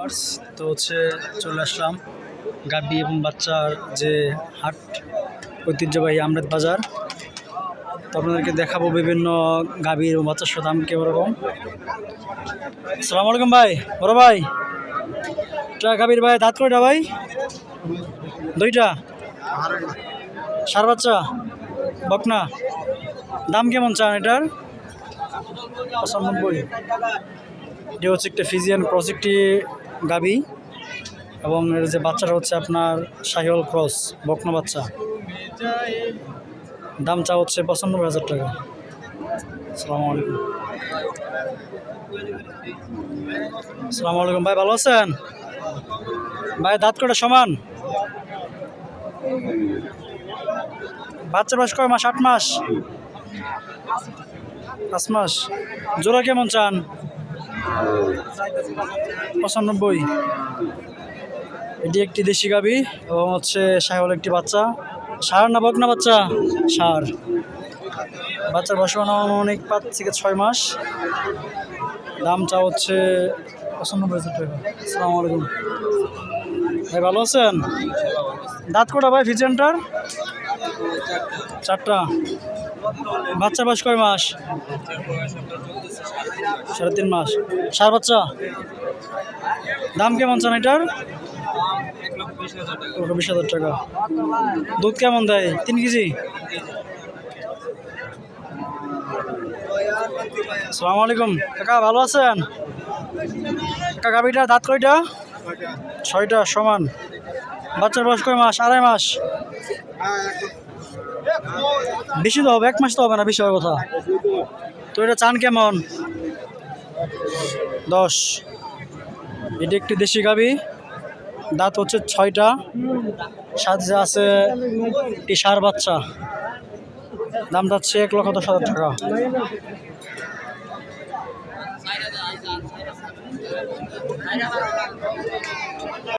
Purse তো হচ্ছে চলে আসলাম গাবি এবং বাচ্চার যে হাট, ঐতিহ্যবাহী আমরেদ বাজার। তো আপনাদেরকে দেখাবো বিভিন্ন গাভী এবং বাচ্চার দাম কীরকম সালাম আলাইকুম ভাই, বড় ভাই। এটা গাভীর ভাই, দাঁত কয়টা ভাই? দুইটা। সার বাচ্চা, বকনা। দাম কেমন চান এটার? পঁচানব্বই। এটা হচ্ছে একটা ফিজিয়ান ক্রস গাবি এবং এর যে বাচ্চাটা হচ্ছে আপনার শাহিওয়াল ক্রস, বকনা বাচ্চা। দাম চা হচ্ছে পঁচানব্বই হাজার টাকা। আসসালামু আলাইকুম। আসসালামু আলাইকুম। ভাই, ভালো আছেন? ভাই, দাঁত কটা সমান? বাচ্চা বয়স কয় মাস? আট মাস? পাঁচ মাস। জোড়া কেমন চান? পঁচানব্বই। এটি একটি দেশি গাবি এবং হচ্ছে সাহেবল একটি বাচ্চা। সার না বক না বাচ্চা? সার। বাচ্চার বয়স অনেক পাঁচ থেকে ছয় মাস। দামটা হচ্ছে পঁচানব্বই হাজার টাকা। আসসালামু আলাইকুম। ভাই, ভালো আছেন? দাঁত কোটা ভাই ফিজেন্টার চারটা। বাচ্চার বয়স কয় মাস? সাড়ে তিন মাস। সার বাচ্চা? দাম কেমন চান এটার? বিশ হাজার টাকা। দুধ কেমন দেয়? তিন কেজি? আসসালামু আলাইকুম। কাকা, ভালো আছেন? কাকা গাবিটা দাঁত কয়টা? ছয়টা সমান। বাচ্চার বয়স কয় মাস? আড়াই মাস? বেশি তো হবে, এক মাস তো হবে না বেশি হবে কথা। তো এটা চান কেমন? দশ। এটি একটি দেশি গাবি। দাঁত হচ্ছে ছয়টা। সাথে আছে একটি সার বাচ্চা। দাম যাচ্ছে এক লক্ষ দশ হাজার টাকা।